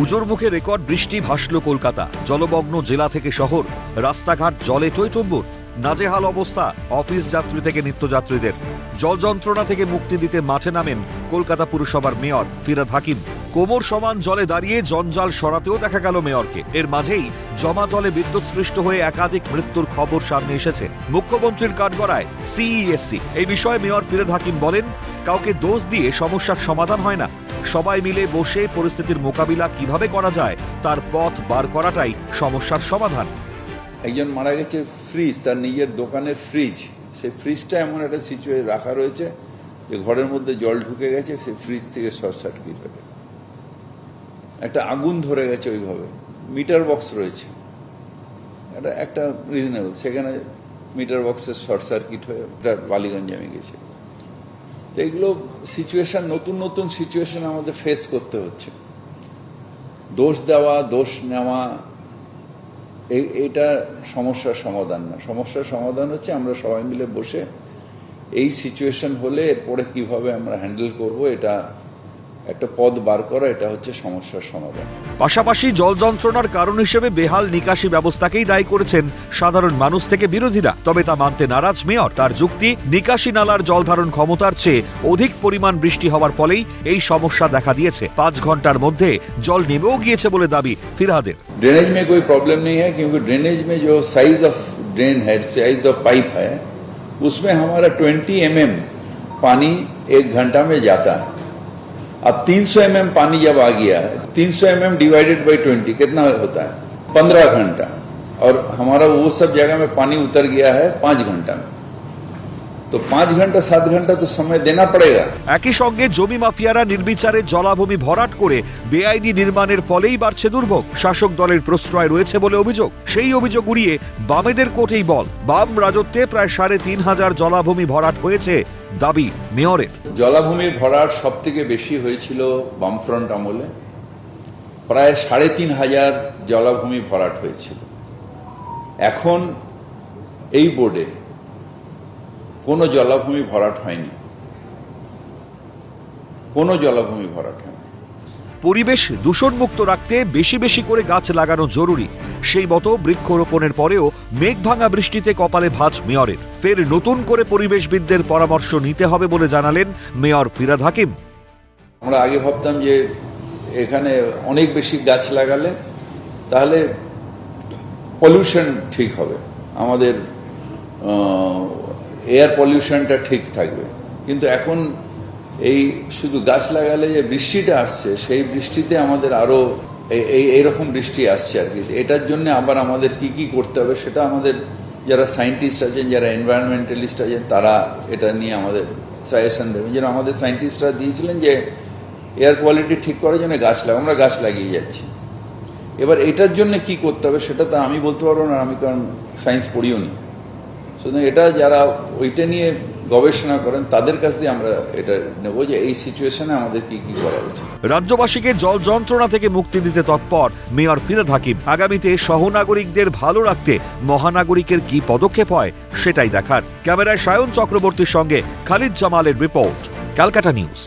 পুজোর মুখে রেকর্ড বৃষ্টি ভাসল কলকাতা, জলমগ্ন জেলা থেকে শহর, রাস্তাঘাট, জলে টইটম্বুর নাজেহাল অবস্থা, অফিস যাত্রী থেকে নিত্যযাত্রীদের। জল যন্ত্রণা থেকে মুক্তি দিতে মাঠে নামেন কলকাতা পুরসভার মেয়র ফিরাদ হাকিম। কোমর সমান জলে দাঁড়িয়ে জঞ্জাল সরাতেও দেখা গেল মেয়রকে। এর মাঝেই জমা জলে বিদ্যুৎ বিদ্যুৎস্পৃষ্ট হয়ে একাধিক মৃত্যুর খবর সামনে এসেছে। মুখ্যমন্ত্রীর কাঠগড়ায় সিইএসসি। এই বিষয়ে মেয়র ফিরাদ হাকিম বলেন, কাউকে দোষ দিয়ে সমস্যার সমাধান হয় না। সবাই মিলে বসে পরিস্থিতির মোকাবিলা কীভাবে করা যায়, তার পথ বার করাটাই সমস্যার সমাধান। একজন মারা গেছে ফ্রিজ, তার নিজের দোকানের ফ্রিজ। সেই ফ্রিজটা এমন একটা সিচুয়ে রাখা রয়েছে যে ঘরের মধ্যে জল ঢুকে গেছে সেই ফ্রিজ থেকে শর্ট সার্কিট হয়ে গেছে একটা আগুন ধরে গেছে ওইভাবে। মিটার বক্স রয়েছে। এটা একটা রিজনেবল সেখানে মিটার বক্সের শর্ট সার্কিট হয়ে বালিগঞ্জ জমে গেছে। তো এগুলো সিচুয়েশন নতুন নতুন সিচুয়েশন আমাদের ফেস করতে হচ্ছে। দোষ দেওয়া, দোষ নেওয়া এটা সমস্যার সমাধান না। সমস্যার সমাধান হচ্ছে আমরা সবাই মিলে বসে এই সিচুয়েশন হলে এরপরে কীভাবে আমরা হ্যান্ডেল করব, এটা একটা পথ বার করা এটা হচ্ছে সমস্যার সমাধান পাশাপাশি জল যন্ত্রণার কারণ হিসেবে বেহাল নিকাশি ব্যবস্থাকেই দায়ী করেছেন সাধারণ মানুষ থেকে বিরোধীরা তবে তা মানতে নারাজ মেয়র তার যুক্তি নিকাশি নালার জল ধারণ ক্ষমতার চেয়ে অধিক পরিমাণ বৃষ্টি হওয়ার ফলেই এই সমস্যা দেখা দিয়েছে পাঁচ ঘন্টার মধ্যে জল নেমেও গিয়েছে বলে দাবি ফিরহাদের ड्रेनेज में कोई प्रॉब्लम नहीं है क्योंकि ड्रेनेज में जो साइज ऑफ ड्रेन है साइज ऑफ पाइप है उसमें हमारा 20 एम पानी एक घंटा में जाता है अब 300 सौ mm पानी जब आ गया है 300 एम डिवाइडेड बाई 20 कितना होता है? 15 घंटा। और हमारा वो सब जगह में पानी उतर गया है पाँच घंटा में। তো পাঁচ ঘণ্টা সাত ঘণ্টা তো সময় দেনা পড়েগা। একই সঙ্গে জমি মাফিয়ারা নির্বিচারে জলাভূমি ভরাট করে বেআইনি নির্মাণের ফলেই বাড়ছে দুর্ভোগ। শাসক দলের প্রশ্রয় রয়েছে বলে অভিযোগ। সেই অভিযোগ উড়িয়ে বামেদের কোটেই বল। বাম রাজত্বে প্রায় সাড়ে তিন হাজার জলাভূমি ভরাট হয়েছে দাবি মেয়রের। জলাভূমির ভরাট সব থেকে বেশি হয়েছিল বামফ্রন্ট আমলে। প্রায় সাড়ে তিন হাজার জলাভূমি ভরাট হয়েছিল। এখন এই বোর্ডে কোনো জলাভূমি ভরাট হয়নি। কোনো জলাভূমি ভরাট হয়নি। পরিবেশ দূষণমুক্ত রাখতে বেশি বেশি করে গাছ লাগানো জরুরি। সেই মতো বৃক্ষরোপণের পরেও মেঘ ভাঙা বৃষ্টিতে কপালে ভাঁজ মেয়রের। ফের নতুন করে পরিবেশবিদদের পরামর্শ নিতে হবে বলে জানালেন মেয়র ফিরাদ হাকিম। আমরা আগে ভাবতাম যে এখানে অনেক বেশি গাছ লাগালে তাহলে পলিউশন ঠিক হবে। আমাদের এয়ার পলিউশনটা ঠিক থাকবে। কিন্তু এখন এই শুধু গাছ লাগালে যে বৃষ্টিটা আসছে, সেই বৃষ্টিতে আমাদের আরও এই- এই, এইরকম বৃষ্টি আসছে আর কি। এটার জন্য আবার আমাদের কি কি করতে হবে সেটা আমাদের যারা সায়েন্টিস্ট আছেন, যারা এনভায়রনমেন্টালিস্ট আছেন, তারা এটা নিয়ে আমাদের সাজেশন দেবেন যেন আমাদের সায়েন্টিস্টরা দিয়েছিলেন যে এয়ার কোয়ালিটি ঠিক করার জন্য গাছ লাগা, আমরা গাছ লাগিয়ে যাচ্ছি। এবার এটার জন্য কি করতে হবে সেটা তো আমি বলতে পারব না, আমি কারণ সায়েন্স পড়িও নি। সুতরাং এটা যারা ওইটা নিয়ে গবেষণা করেন, তাদের কাছ দিয়ে আমরা এটা নেব যে এই সিচুয়েশনে আমাদের কি কি করা উচিত। রাজ্যবাসীকে জল যন্ত্রণা থেকে মুক্তি দিতে তৎপর মেয়র ফিরাদ হাকিম আগামীতে সহনাগরিকদের ভালো রাখতে মহানাগরিকের কি পদক্ষেপ হয় সেটাই দেখার। ক্যামেরায় সায়ন চক্রবর্তীর সঙ্গে খালিদ জামালের রিপোর্ট, ক্যালকাটা নিউজ।